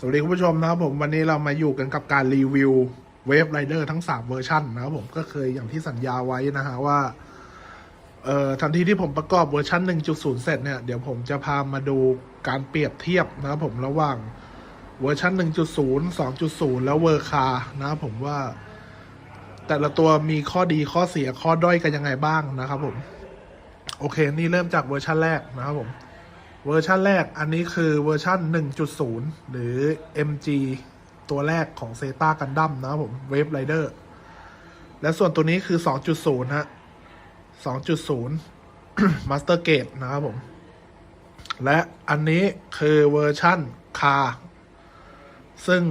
สวัสดีคุณผู้ชมนะครับผมวันนี้เรามาอยู่กันกับการรีวิวเวฟไรเดอร์ทั้ง 3 เวอร์ชันนะครับผมก็เคยอย่างที่สัญญาไว้นะฮะว่าเอ่อทันทีที่ผมประกอบเวอร์ชัน1.0 เสร็จเนี่ย เดี๋ยวผมจะพามาดูการเปรียบเทียบนะครับผมระหว่างเวอร์ชัน1.0 2.0 แล้วเวอร์คานะครับผมว่า แต่ละตัวมีข้อดีข้อเสียข้อด้อยกันยังไงบ้างนะครับผม โอเค นี่เริ่มจากเวอร์ชันแรกนะครับผม เวอร์ชันแรกอันนี้คือเวอร์ชัน1.0 หรือ MG ตัวแรกของเซตากันดั้มนะครับผมเวฟไรเดอร์และส่วนตัวนี้คือ 2.0 ฮะ 2.0 Master Gate นะครับผม และอันนี้คือเวอร์ชันคาซึ่ง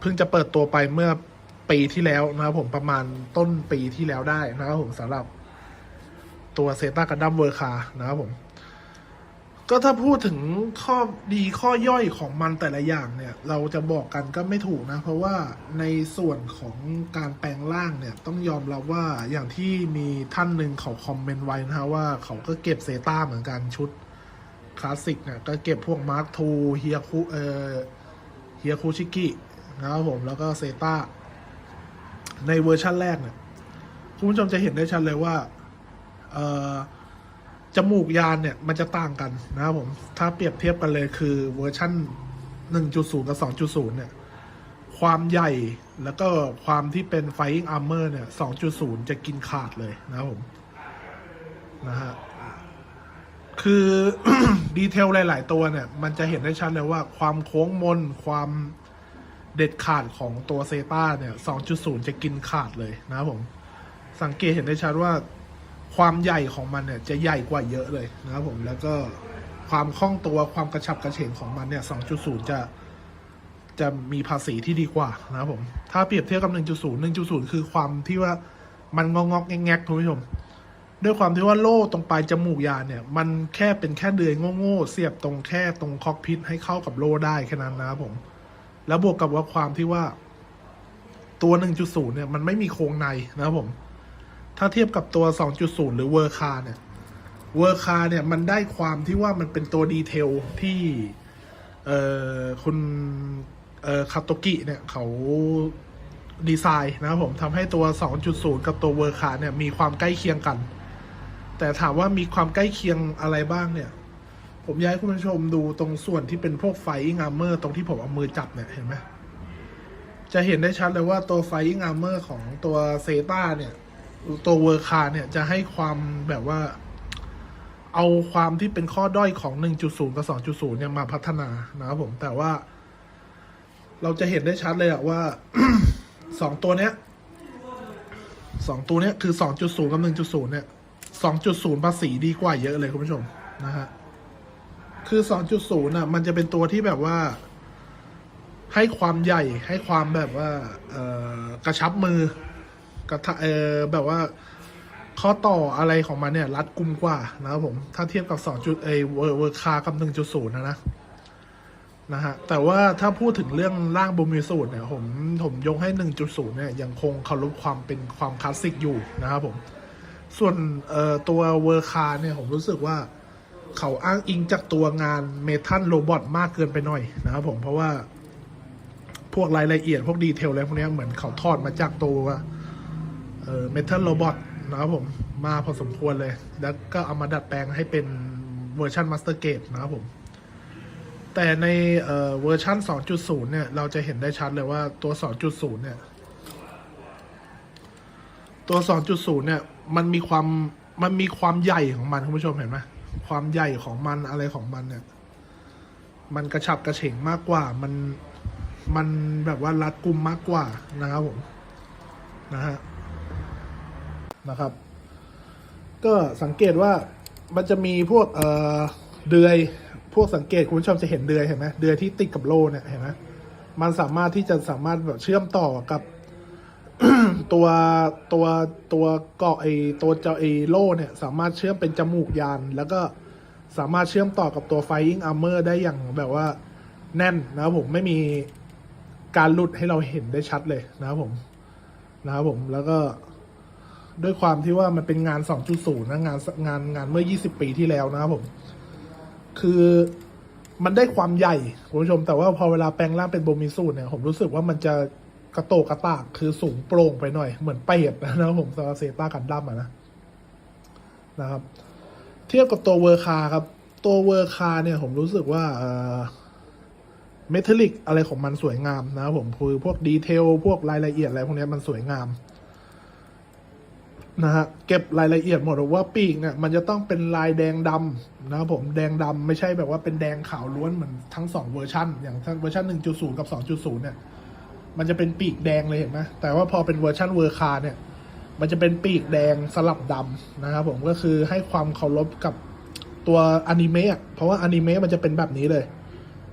เพิ่งจะเปิดตัวไปเมื่อปีที่แล้วนะครับผมประมาณต้นปีที่แล้วได้นะครับผมสำหรับตัวเซตากันดั้มเวอร์คานะครับผม ก็ถ้าพูดถึงข้อดีข้อย่อยของมันแต่ละอย่างเนี่ย เราจะบอกกันก็ไม่ถูกนะ เพราะว่าในส่วนของการแปลงร่างเนี่ยต้องยอมรับว่าอย่างที่มีท่านหนึ่งเขาคอมเมนต์ไว้นะฮะว่าเขาก็เก็บเซต้าเหมือนกันชุดคลาสสิกเนี่ยก็เก็บพวกมาร์คทูเฮียคุเออเฮียคุชิกินะครับผมแล้วก็เซต้าในเวอร์ชั่นแรกเนี่ยคุณผู้ชมจะเห็นได้ชัดเลยว่าเอ่อ จมูกยานเนี่ยมันจะต่างกันนะครับผม ถ้าเปรียบเทียบกันเลยคือเวอร์ชัน1.0 กับ 2.0 เนี่ย ความใหญ่แล้วก็ความที่เป็น Fighting Armor เนี่ย 2.0 จะกินขาดเลยนะครับผม นะฮะ คือดีเทลหลาย ๆ ตัวเนี่ย มันจะเห็นได้ชัดเลยว่าความโค้งมน ความเด็ดขาดของตัวเซต้าเนี่ย 2.0 จะกินขาดเลยนะครับผม สังเกตเห็นได้ชัดว่า ความใหญ่ของมันเนี่ยจะใหญ่กว่าเยอะเลยนะครับผมแล้วก็ความคล่องตัวความกระฉับกระเฉงของมันเนี่ย 2.0 จะจะมีภาษีที่ดีกว่านะครับผม ถ้าเปรียบเทียบกับ 1.0 1.0 คือความที่ว่ามันงอกๆแงกๆคุณผู้ชม ด้วยความที่ว่าโล่ตรงปลายจมูกยานเนี่ย มันแค่เป็นแค่เดือยโง่ๆเสียบตรงแค่ตรงคอกพิษให้เข้ากับโล่ได้แค่นั้นนะครับผม แล้วบวกกับว่าความที่ว่าตัว 1.0 เนี่ยมันไม่มีโครงในนะครับผม ถ้าเทียบกับตัว 2.0 หรือเวอร์คาเนี่ยเวอร์คาเนี่ยมันได้ความที่ว่ามันเป็นตัวดีเทลที่เอ่อคุณเอ่อคาโตกิเนี่ยเขาดีไซน์นะครับผมทำให้ตัว 2.0 กับตัวเวอร์คาเนี่ยมีความใกล้เคียงกัน แต่ถามว่ามีความใกล้เคียงอะไรบ้างเนี่ย ผมอยากให้คุณผู้ชมดูตรงส่วนที่เป็นพวกไฟอิงอาร์เมอร์ตรงที่ผมเอามือจับเนี่ยเห็นไหมจะเห็นได้ชัดเลยว่าตัวไฟอิงอาร์เมอร์ของตัวเซตาเนี่ย ตัวเวอร์คาเนี่ยจะให้ความแบบว่า เอาความที่เป็นข้อด้อยของ 1.0 กับ 2.0 เนี่ยมาพัฒนานะครับผมแต่ว่า เราจะเห็นได้ชัดเลยอะว่าสองตัวเนี้ยสองตัวเนี้ยคือ 2.0 กับ 1.0 เนี่ย 2.0 ภาษีดีกว่าเยอะเลยคุณผู้ชมนะฮะคือ 2.0น่ะ มันจะเป็นตัวที่แบบว่า ให้ความใหญ่ให้ความแบบว่า เอ่อกระชับมือ กระทะเออแบบว่าข้อต่ออะไรของมันเนี่ยรัดกุมกว่านะครับผม ถ้าเทียบกับ2จุดเอเวอร์เวอร์คากับ1.0นะนะนะฮะแต่ว่าถ้าพูดถึงเรื่องร่างบูมิสูตรเนี่ยผมผมยกให้ 1.0 เนี่ยยังคงเคารพความเป็นความคลาสสิกอยู่นะครับผม ส่วนเอ่อตัวเวอร์คาเนี่ยผมรู้สึกว่าเขาอ้างอิงจากตัวงานเมทัลโรบอทมากเกินไปหน่อยนะครับผมเพราะว่าพวกรายละเอียดพวกดีเทลอะไรพวกนี้เหมือนเขาทอดมาจากตัว เอ่อเมทัลโรบอทนะครับผมมาพอสมควรเลย แล้วก็เอามาดัดแปลงให้เป็นเวอร์ชันมาสเตอร์เกตนะครับผม แต่ในเอ่อเวอร์ชัน2.0 เนี่ย เราจะเห็นได้ชัดเลยว่าตัว 2.0 เนี่ย ตัว 2.0 เนี่ย มันมีความมันมีความใหญ่ของมันคุณผู้ชมเห็นไหมความใหญ่ของมันอะไรของมันเนี่ย มันกระฉับกระเฉงมากกว่า มันมันแบบว่ารัดกุมมากกว่านะครับผม นะฮะ นะครับ ก็สังเกตว่ามันจะมีพวกเอ่อเดือย พวกสังเกตคุณผู้ชมจะเห็นเดือยเห็นไหมเดือยที่ติดกับโล่เนี่ยเห็นไหมมันสามารถที่จะสามารถแบบเชื่อมต่อกับตัวตัวตัวเกาะไอตัวเจ้าไอโล่เนี่ย สามารถเชื่อมเป็นจมูกยาน แล้วก็สามารถเชื่อมต่อกับตัว Flying Armor ได้อย่างแบบว่าแน่นนะครับผมไม่มีการหลุดให้เราเห็นได้ชัดเลยนะครับผม นะครับผมแล้วก็ ด้วยความที่ว่ามันเป็นงาน 2.0 นะงานงานงานเมื่อ 20 ปีที่แล้วนะครับผม คือมันได้ความใหญ่คุณผู้ชม แต่ว่าพอเวลาแปลงร่างเป็นโบมิสูเนี่ย ผมรู้สึกว่ามันจะกระโตกกระตาก คือสูงโปร่งไปหน่อย เหมือนเป็ดนะครับผมซาเซต้ากันดั้มอะนะนะครับ เทียบกับตัวเวอร์คาครับ ตัวเวอร์คาเนี่ยผมรู้สึกว่าเมทัลลิกอะไรของมันสวยงามนะครับผมคือพวกดีเทลพวกรายละเอียดอะไรพวกนี้มันสวยงาม นะฮะเก็บรายละเอียดหมดว่าปีกเนี่ยมันจะต้องเป็นลายแดงดำนะครับผมแดงดำไม่ใช่แบบว่าเป็นแดงขาวล้วนเหมือนทั้งสองเวอร์ชันอย่างทั้งเวอร์ชัน1.0 กับ 2.0 เนี่ย มันจะเป็นปีกแดงเลยเห็นไหมแต่ว่าพอเป็นเวอร์ชันเวอร์คาเนี่ย มันจะเป็นปีกแดงสลับดำนะครับผมก็คือให้ความเคารพกับตัวอนิเมะอะเพราะว่าอนิเมะมันจะเป็นแบบนี้เลย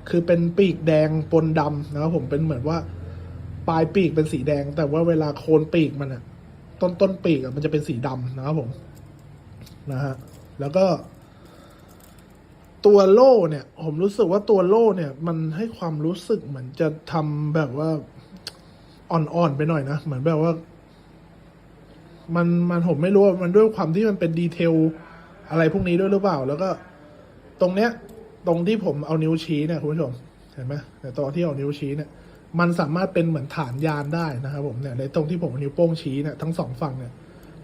คือเป็นปีกแดงปนดำนะครับผมเป็นเหมือนว่าปลายปีกเป็นสีแดง แต่ว่าเวลาโคนปีกมันอะ ต้นต้นปีกมันจะเป็นสีดำนะครับผมนะฮะแล้วก็ ตัวโล่เนี่ย ผมรู้สึกว่าตัวโล่เนี่ย มันให้ความรู้สึกเหมือนจะทำแบบว่าอ่อนๆไปหน่อยนะ เหมือนแบบว่า มันมันผมไม่รู้ว่ามันด้วยความที่มันเป็นดีเทลอะไรพวกนี้ด้วยหรือเปล่า แล้วก็ ตรงเนี้ย ตรงที่ผมเอานิ้วชี้เนี่ยคุณผู้ชมเห็นไหมในตอนที่เอานิ้วชี้เนี่ย มันสามารถเป็นเหมือนฐานยานได้นะครับผมเนี่ยในตรงที่ผมนิ้วโป้งชี้เนี่ยทั้งสองฝั่งเนี่ย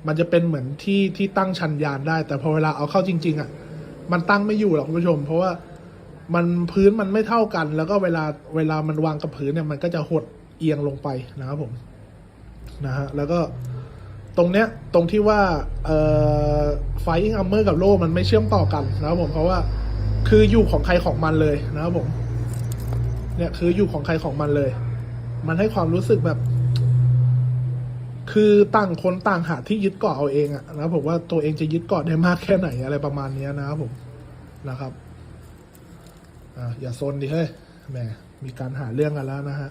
มันจะเป็นเหมือนที่ที่ตั้งชันยานได้ แต่พอเวลาเอาเข้าจริง ๆอะมันตั้งไม่อยู่หรอกคุณผู้ชม เพราะว่ามันพื้นมันไม่เท่ากัน แล้วก็เวลาเวลามันวางกับพื้นเนี่ยมันก็จะหดเอียงลงไปนะครับผมนะฮะแล้วก็ตรงเนี้ยตรงที่ว่าเอ่อไฟอิงอัมเมอร์กับโล่มันไม่เชื่อมต่อกันนะครับผมเพราะว่าคืออยู่ของใครของมันเลยนะครับผม เนี่ยคืออยู่ของใครของมันเลย มันให้ความรู้สึกแบบ คือต่างคนต่างหาที่ยึดเกาะเอาเองอะนะผมว่าตัวเองจะยึดเกาะได้มากแค่ไหนอะไรประมาณนี้นะครับผมนะครับอ่าอย่าซนดิเฮ้ยแหมมีการหาเรื่องกันแล้วนะฮะ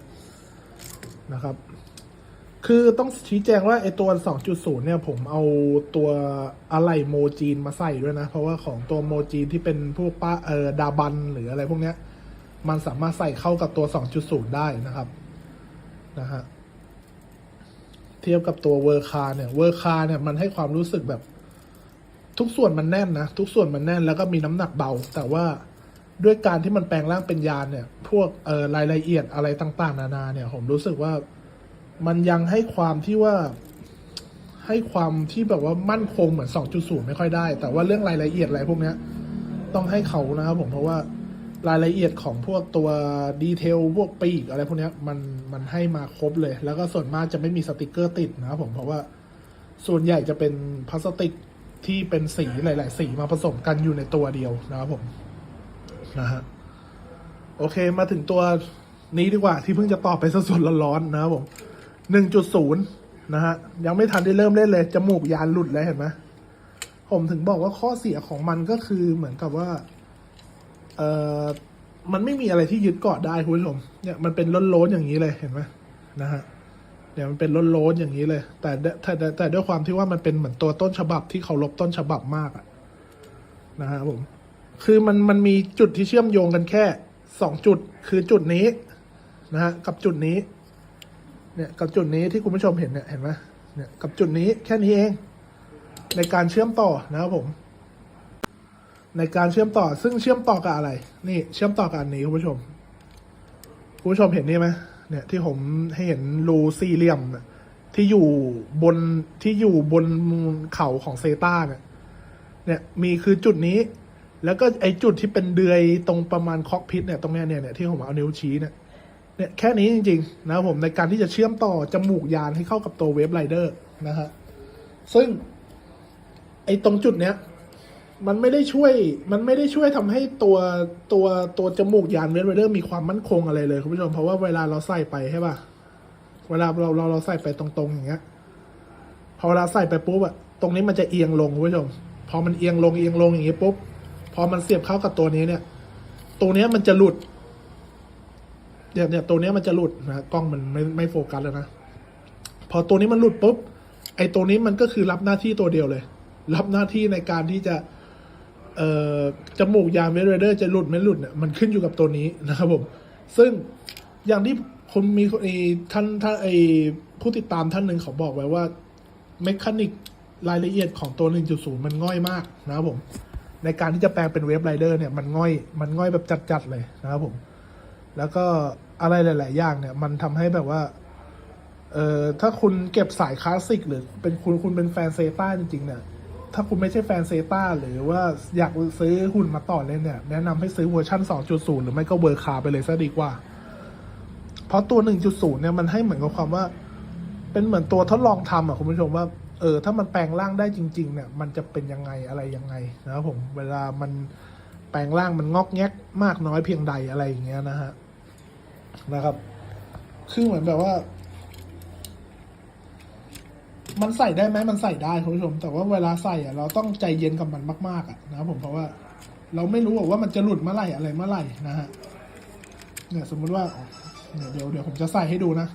นะครับ คือต้องชี้แจงว่าไอตัว 2.0 เนี่ย ผมเอาตัวอะไหล่โมจีนมาใส่ด้วยนะ เพราะว่าของตัวโมจีนที่เป็นพวกป้าเออดาบันหรืออะไรพวกเนี้ย มันสามารถใส่เข้ากับตัว 2.0 ได้นะครับนะฮะเทียบกับตัวเวอร์คาเนี่ยเวอร์คาเนี่ยมันให้ความรู้สึกแบบทุกส่วนมันแน่นนะ ทุกส่วนมันแน่นแล้วก็มีน้ำหนักเบา แต่ว่าด้วยการที่มันแปลงร่างเป็นยานเนี่ย พวกเอ่อรายละเอียดอะไรต่าง ๆ นานาเนี่ย ผมรู้สึกว่ามันยังให้ความที่ว่าให้ความที่แบบว่ามั่นคงเหมือน 2.0 ไม่ค่อยได้ แต่ว่าเรื่องรายละเอียดอะไรพวกเนี้ย ต้องให้เขานะครับผมเพราะว่า รายละเอียดของพวกตัวดีเทลพวกปีกอะไรพวกนี้มันมันให้มาครบเลย แล้วก็ส่วนมากจะไม่มีสติกเกอร์ติดนะครับผมเพราะว่าส่วนใหญ่จะเป็นพลาสติกที่เป็นสีหลาย ๆ สีมาผสมกันอยู่ในตัวเดียวนะครับผมนะฮะโอเคมาถึงตัวนี้ดีกว่าที่เพิ่งจะตอบไปสดๆร้อนๆนะครับผมหนึ่งจุดศูนย์นะฮะยังไม่ทันได้เริ่มเล่นเลยจมูกยานหลุดแล้วเห็นไหมผมถึงบอกว่าข้อเสียของมันก็คือเหมือนกับว่า เออมันไม่มีอะไรที่ยึดเกาะได้คุณผู้ชมเนี่ยมันเป็นล้นๆอย่างนี้เลยเห็นไหมนะฮะเนี่ยมันเป็นล้นๆอย่างนี้เลย แต่แต่แต่ด้วยความที่ว่ามันเป็นเหมือนตัวต้นฉบับที่เขาลบต้นฉบับมากอะนะฮะผมคือมันมันมีจุดที่เชื่อมโยงกันแค่สองจุดคือจุดนี้นะฮะกับจุดนี้ เนี่ยกับจุดนี้ที่คุณผู้ชมเห็นเนี่ยเห็นไหมเนี่ยกับจุดนี้แค่นี้เอง ในการเชื่อมต่อนะครับผม ในการเชื่อมต่อซึ่งเชื่อมต่อกับอะไร นี่เชื่อมต่อกับอันนี้คุณผู้ชมคุณผู้ชมเห็นนี่ไหมเนี่ยที่ผมให้เห็นรูสี่เหลี่ยมที่อยู่บนที่อยู่บนเขาของเซต้าเนี่ยเนี่ยมีคือจุดนี้ แล้วก็ไอจุดที่เป็นเดือยตรงประมาณคอกพิษเนี่ยตรงเนี้เนี่ยเนี่ยที่ผมเอานิ้วชี้เนี่ยเนี่ยแค่นี้จริงๆนะครับผมในการที่จะเชื่อมต่อจมูกยานให้เข้ากับตัวเวฟไรเดอร์นะฮะซึ่งไอตรงจุดเนี้ย มันไม่ได้ช่วย มันไม่ได้ช่วยทำให้ตัวตัวตัวจมูกยานเวฟไรเดอร์มีความมั่นคงอะไรเลยคุณผู้ชมเพราะว่าเวลาเราใส่ไปใช่ป่ะเวลาเราเราเราใส่ไปตรงๆอย่างเงี้ยพอเวลาใส่ไปปุ๊บอะตรงนี้มันจะเอียงลงคุณผู้ชมพอมันเอียงลงเอียงลงอย่างเงี้ปุ๊บพอมันเสียบเข้ากับตัวนี้เนี่ย ตัวนี้มันจะหลุดเนี่ยเนี่ยตัวนี้มันจะหลุดนะกล้องมันไม่ไม่โฟกัสแล้วนะพอตัวนี้มันหลุดปุ๊บไอ้ตัวนี้มันก็คือรับหน้าที่ตัวเดียวเลย รับหน้าที่ในการที่จะ จมูกยางเวเรเดอร์จะหลุดไม่หลุดเนี่ยมันขึ้นอยู่กับตัวนี้นะครับผม ซึ่งอย่างที่คนมีไอ้ท่านท่านไอ้ผู้ติดตามท่านหนึ่งเขาบอกไว้ว่าเมคานิกรายละเอียดของตัว 1.0 มันง่อยมากนะครับผม ในการที่จะแปลงเป็นเวฟไรเดอร์เนี่ยมันง่อยมันง่อยแบบจัดๆเลยนะครับผม แล้วก็อะไรหลาย ๆ อย่างเนี่ย มันทำให้แบบว่า เอ่อถ้าคุณเก็บสายคลาสสิกหรือเป็นคุณคุณเป็นแฟนเซต้าจริง ๆ เนี่ย ถ้าคุณไม่ใช่แฟนเซตาหรือว่าอยากซื้อหุ่นมาต่อเล่นเนี่ย แนะนำให้ซื้อเวอร์ชัน2.0 หรือไม่ก็เวอร์คาไปเลยซะดีกว่า เพราะตัว 1.0 เนี่ยมันให้เหมือนกับความว่า เป็นเหมือนตัวทดลองทำอะคุณผู้ชมว่าเออถ้ามันแปลงร่างได้จริง ๆ เนี่ย มันจะเป็นยังไงอะไรยังไงนะครับผมเวลามันแปลงร่างมันงอกแงกมากน้อยเพียงใดอะไรอย่างเงี้ยนะฮะนะครับ คือเหมือนแบบว่า มันใส่ได้ไหมมันใส่ได้คุณผู้ชม แต่ว่าเวลาใส่อะเราต้องใจเย็นกับมันมาก ๆอะนะครับผมเพราะว่า เราไม่รู้ว่ามันจะหลุดเมื่อไหร่อะไรเมื่อไหร่นะฮะเนี่ยสมมุติว่าเนี่ยเดี๋ยวเดี๋ยวผมจะใส่ให้ดูนะ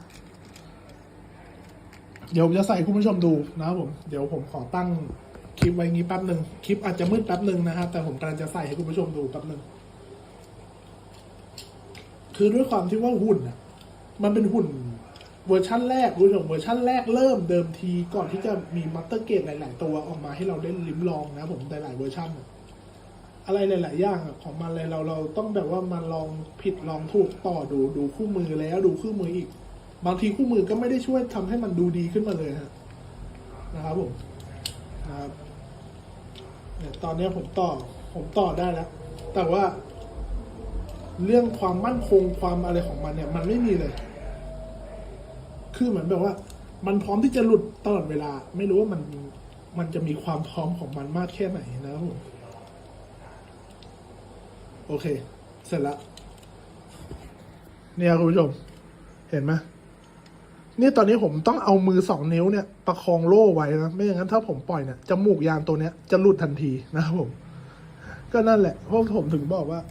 เดี๋ยวผมจะใส่คุณผู้ชมดูนะครับผม เดี๋ยวผมขอตั้งคลิปไว้งี้แป๊บหนึ่งคลิปอาจจะมืดแป๊บหนึ่งนะฮะแต่ผมกำลังจะใส่ให้คุณผู้ชมดูแป๊บหนึ่งคือด้วยความที่ว่าหุ่นอะ มันเป็นหุ่น เวอร์ชั่นแรกคุณผู้ชมเวอร์ชั่นแรกเริ่มเดิมทีก่อนที่จะมีมัตเตอร์เกตหลาย ๆ ตัวออกมาให้เราได้ลิ้มลองนะผมหลาย ๆ เวอร์ชันอะไรหลาย ๆ อย่างของมันเลยเราเราต้องแบบว่ามาลองผิดลองถูกต่อดูดูคู่มือแล้วดูคู่มืออีก บางทีคู่มือก็ไม่ได้ช่วยทำให้มันดูดีขึ้นมาเลยฮะนะครับผมครับเนี่ยตอนนี้ผมต่อผมต่อได้แล้ว แต่ว่า เรื่องความมั่นคงความอะไรของมันเนี่ย มันไม่มีเลย คือเหมือนแบบว่า มันพร้อมที่จะหลุดตลอดเวลา ไม่รู้ว่ามันมันจะมีความพร้อมของมันมากแค่ไหนนะครับผมโอเค เสร็จแล้วเนี่ยคุณผู้ชม เห็นไหมนี่ตอนนี้ผมต้องเอามือสองนิ้วเนี่ย ประคองโล่ไว้นะ ไม่อย่างนั้นถ้าผมปล่อยเนี่ยจมูกยางตัวเนี้ยจะหลุดทันทีนะครับผม ก็นั่นแหละเพราะผมถึงบอกว่า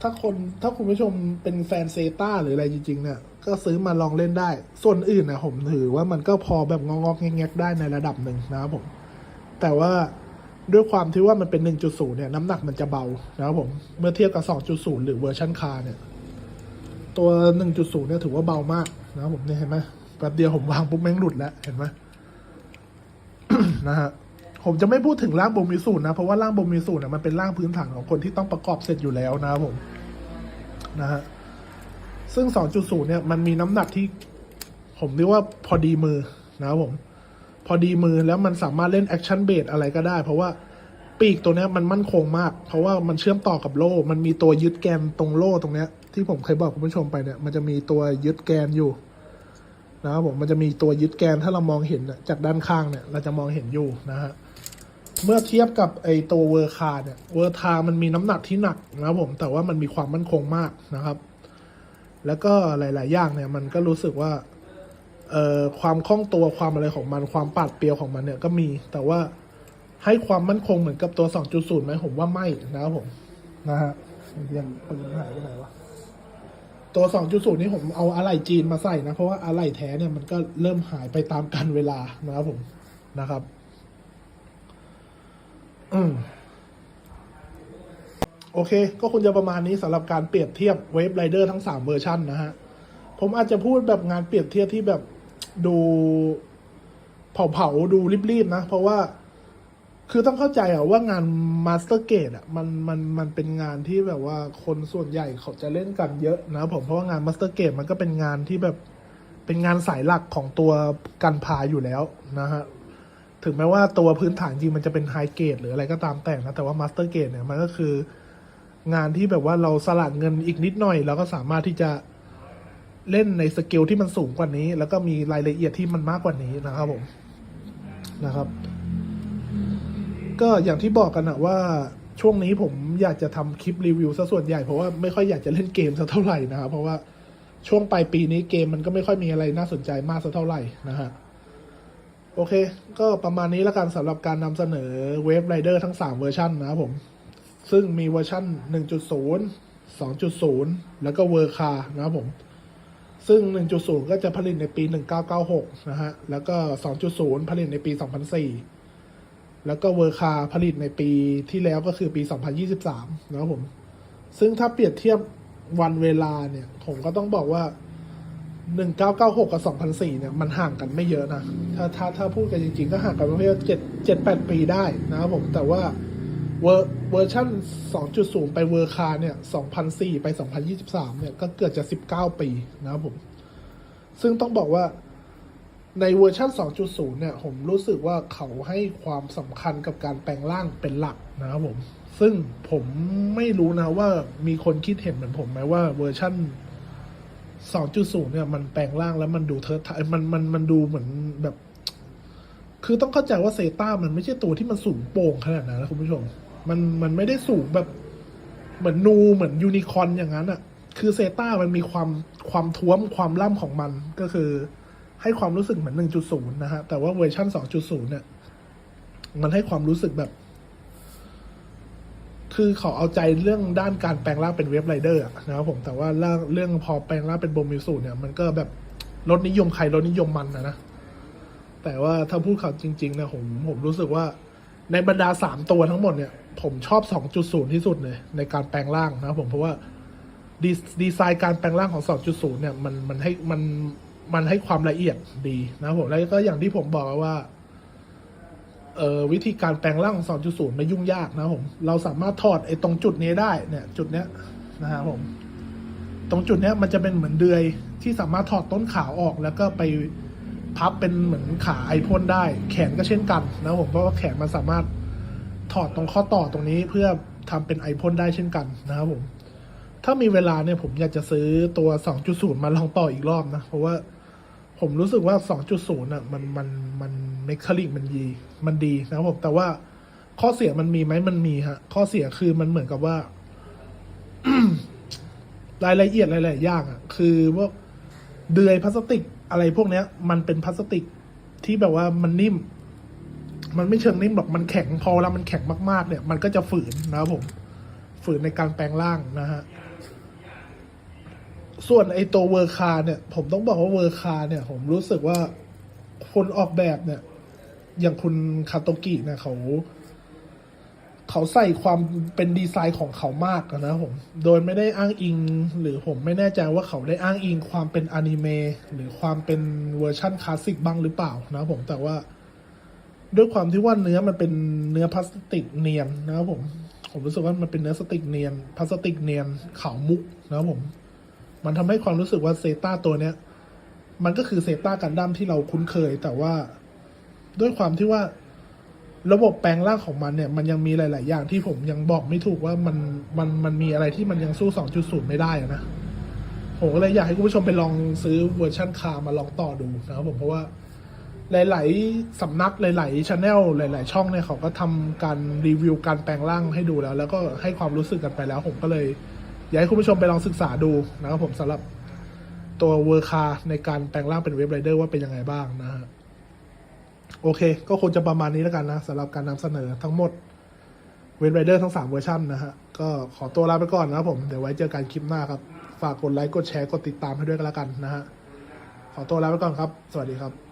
ถ้าคนถ้าคุณผู้ชมเป็นแฟนเซต้าหรืออะไรจริง ๆ เนี่ย ก็ซื้อมาลองเล่นได้ ส่วนอื่นนะผมถือว่ามันก็พอแบบงอกๆแงกๆได้ในระดับหนึ่งนะครับผม แต่ว่าด้วยความที่ว่ามันเป็น 1.0 เนี่ย น้ำหนักมันจะเบานะครับผม เมื่อเทียบกับ 2.0 หรือเวอร์ชันคาร์เนี่ย ตัว 1.0 เนี่ยถือว่าเบามากนะครับผมเนี่ยเห็นไหมแป๊บเดียวผมวางปุ๊บแม่งหลุดแล้ว เห็นไหมนะฮะผมจะไม่พูดถึงร่างโบมิสูนะเพราะว่าร่างโบมิสูเนี่ยมันเป็นร่างพื้นฐานของคนที่ต้องประกอบเสร็จอยู่แล้วนะครับผม นะฮะ ซึ่ง 2.0 เนี่ย มันมีน้ำหนักที่ ผมเรียกว่าพอดีมือนะครับผม พอดีมือแล้วมันสามารถเล่นแอคชั่นเบสอะไรก็ได้ เพราะว่าปีกตัวเนี้ยมันมั่นคงมาก เพราะว่ามันเชื่อมต่อกับโล่ มันมีตัวยึดแกนตรงโล่ตรงเนี้ย ที่ผมเคยบอกคุณผู้ชมไปเนี่ย มันจะมีตัวยึดแกนอยู่นะครับผม มันจะมีตัวยึดแกนถ้าเรามองเห็นจากด้านข้างเนี่ย เราจะมองเห็นอยู่นะฮะ เมื่อเทียบกับไอตัวเวอร์คาเนี่ย เวอร์คามันมีน้ำหนักที่หนักนะครับผม แต่ว่ามันมีความมั่นคงมากนะครับ แล้วก็หลาย ๆ อย่างเนี่ยมันก็รู้สึกว่าเอ่อความคล่องตัวความอะไรของมัน ความปาดเปรียวของมันเนี่ยก็มี แต่ว่าให้ความมั่นคงเหมือนกับตัว 2.0ไหมผมว่าไม่นะครับผมนะฮะเรียนปืนหายไปไหนวะตัว 2.0 นี่ผมเอาอะไหล่จีนมาใส่นะ เพราะว่าอะไหล่แท้เนี่ยมันก็เริ่มหายไปตามกันเวลานะครับผมนะครับ อืม โอเค ก็คงจะประมาณนี้สำหรับการเปรียบเทียบเวฟไรเดอร์ทั้ง 3 เวอร์ชันนะฮะ ผมอาจจะพูดแบบงานเปรียบเทียบที่แบบดูเผาๆ ดูรีบๆ นะ เพราะว่าคือต้องเข้าใจอะว่างานมาสเตอร์เกตอะมันมันมันเป็นงานที่แบบว่าคนส่วนใหญ่เขาจะเล่นกันเยอะนะผมเพราะว่างานมาสเตอร์เกตมันก็เป็นงานที่แบบเป็นงานสายหลักของตัวกันพาอยู่แล้วนะฮะถึงแม้ว่าตัวพื้นฐานจริงมันจะเป็นไฮเกตหรืออะไรก็ตามแต่นะ แต่ว่ามาสเตอร์เกตเนี่ยมันก็คือ งานที่แบบว่าเราสลัดเงินอีกนิดหน่อยเราก็สามารถที่จะเล่นในสเกลที่มันสูงกว่านี้ แล้วก็มีรายละเอียดที่มันมากกว่านี้นะครับผมนะครับ ก็อย่างที่บอกกันอะว่าช่วงนี้ผมอยากจะทำคลิปรีวิวซะส่วนใหญ่เพราะว่าไม่ค่อยอยากจะเล่นเกมสักเท่าไหร่นะครับเพราะว่าช่วงปลายปีนี้เกมมันก็ไม่ค่อยมีอะไรน่าสนใจมากสักเท่าไหร่นะฮะโอเค ก็ประมาณนี้แล้วกันสำหรับการนำเสนอเวฟไรเดอร์ทั้ง 3 เวอร์ชันนะครับผม ซึ่งมีเวอร์ชัน1.0 2.0 แล้วก็เวอร์คานะครับผม ซึ่ง 1.0 ก็จะผลิตในปี 1996 นะฮะ แล้วก็ 2.0 ผลิตในปี 2004 แล้วก็เวอร์คาผลิตในปีที่แล้วก็คือปี 2023 นะครับผม ซึ่งถ้าเปรียบเทียบวันเวลาเนี่ย ผมก็ต้องบอกว่า 1996 กับ 2004 เนี่ย มันห่างกันไม่เยอะนะ ถ้าถ้าถ้าพูดกันจริงๆ ก็ห่างกันประมาณเจ็ดเจ็ดแปดปีได้นะครับผม แต่ว่า เวอร์เวอร์ชัน2.0 ไปเวอร์คาเนี่ย 2004 ไป 2023 เนี่ย ก็เกือบจะ 19 ปีนะครับผม ซึ่งต้องบอกว่าในเวอร์ชัน2.0 เนี่ย ผมรู้สึกว่าเขาให้ความสำคัญกับการแปลงร่างเป็นหลักนะครับผม ซึ่งผมไม่รู้นะว่ามีคนคิดเห็นเหมือนผมไหมว่าเวอร์ชัน2.0 เนี่ย มันแปลงร่างแล้วมันดูเทิดทายมันมันมันดูเหมือนแบบคือต้องเข้าใจว่าเซต้ามันไม่ใช่ตัวที่มันสูงโป่งขนาดนั้นนะคุณผู้ชม มันมันไม่ได้สูงแบบ เหมือนนูเหมือนยูนิคอร์นอย่างนั้นอะ่ะ คือเซต้ามันมีความความท้วมความล่ำของมันก็คือ ให้ความรู้สึกเหมือน 1.0 นะฮะ แต่ว่าเวอร์ชัน2.0 เนี่ย มันให้ความรู้สึกแบบ คือเขาเอาใจเรื่องด้านการแปลงร่างเป็นเว็บไรเดอร์นะครับผมแต่ว่าเรื่องเรื่องพอแปลงร่างเป็นโบมิสูเนี่ย มันก็แบบรถนิยมใครรถนิยมมันนะนะแต่ว่าถ้าพูดข่าวจริง ๆนี่ยผมผมรู้สึกว่า ในบรรดาสามตัวทั้งหมดเนี่ย ผมชอบ 2.0 ที่สุดเลยในการแปลงร่างนะผมเพราะว่าดีดีไซน์การแปลงร่างของ 2.0 เนี่ยมันมันให้มันมันให้ความละเอียดดีนะผมแล้วก็อย่างที่ผมบอกว่าเอ่อวิธีการแปลงร่างของ 2.0 ไม่ยุ่งยากนะผมเราสามารถถอดไอ้ตรงจุดนี้ได้เนี่ยจุดเนี้ยนะครับผมตรงจุดเนี้ยมันจะเป็นเหมือนเดือยที่สามารถถอดต้นขาออกแล้วก็ไป พับเป็นเหมือนขาไอพ่นได้ แขนก็เช่นกันนะผมเพราะว่าแขนมันสามารถถอดตรงข้อต่อตรงนี้เพื่อทำเป็นไอพ่นได้เช่นกันนะครับผม ถ้ามีเวลาเนี่ยผมอยากจะซื้อตัว 2.0 มาลองต่ออีกรอบนะ เพราะว่าผมรู้สึกว่า 2.0อะมันมันมันเมคานิกมันดีมันดีนะครับผมแต่ว่าข้อเสียมันมีไหมมันมีฮะ ข้อเสียคือมันเหมือนกับว่ารายละเอียดหลายๆอย่างอะ คือว่าเดือยพลาสติก อะไรพวกเนี้ย มันเป็นพลาสติกที่แบบว่ามันนิ่ม มันไม่เชิงนิ่มหรอกมันแข็งพอแล้วมันแข็งมากๆ เนี่ย มันก็จะฝืนนะครับผม ฝืนในการแปลงร่างนะฮะส่วนไอตัวเวอร์คาเนี่ย ผมต้องบอกว่าเวอร์คาเนี่ย ผมรู้สึกว่าคนออกแบบเนี่ย อย่างคุณคาโตกิเนี่ยเขา เขาใส่ความเป็นดีไซน์ของเขามากนะผม โดยไม่ได้อ้างอิง หรือผมไม่แน่ใจว่าเขาได้อ้างอิงความเป็นอนิเมะหรือความเป็นเวอร์ชั่นคลาสสิกบ้างหรือเปล่านะผมแต่ว่าด้วยความที่ว่าเนื้อมันเป็นเนื้อพลาสติกเนียนนะครับผม ผมรู้สึกว่ามันเป็นเนื้อสติกเนียนพลาสติกเนียนขาวมุกนะครับผม มันทำให้ความรู้สึกว่าเซต้าตัวเนี้ย มันก็คือเซต้ากันดั้มที่เราคุ้นเคย แต่ว่าด้วยความที่ว่า ระบบแปลงร่างของมันเนี่ยมันยังมีหลาย ๆ อย่างที่ผมยังบอกไม่ถูกว่ามันมันมันมีอะไรที่มันยังสู้ 2.0 ไม่ได้อะนะผมก็เลยอยากให้คุณผู้ชมไปลองซื้อเวอร์ชันคามาลองต่อดูนะครับผมเพราะว่าหลาย ๆ สำนักหลาย ๆช anel หลาย ๆ ช่องเนี่ยเขาก็ทำการรีวิวการแปลงร่างให้ดูแล้ว แล้วก็ให้ความรู้สึกกันไปแล้ว ผมก็เลย อยากให้คุณผู้ชมไปลองศึกษาดูนะครับผมสำหรับตัวเวอร์คาในการแปลงร่างเป็นเว็บไรเดอร์ว่าเป็นยังไงบ้างนะฮะ โอเค ก็คงจะประมาณนี้แล้วกันนะสำหรับการนำเสนอทั้งหมดเว็บไรเดอร์ทั้งสามเวอร์ชันนะฮะ ก็ขอตัวลาไปก่อนนะครับผม เดี๋ยวไว้เจอกันคลิปหน้าครับ ฝากกดไลค์ กดแชร์ กดติดตามให้ด้วยกันแล้วกันนะฮะ ขอตัวลาไปก่อนครับ สวัสดีครับ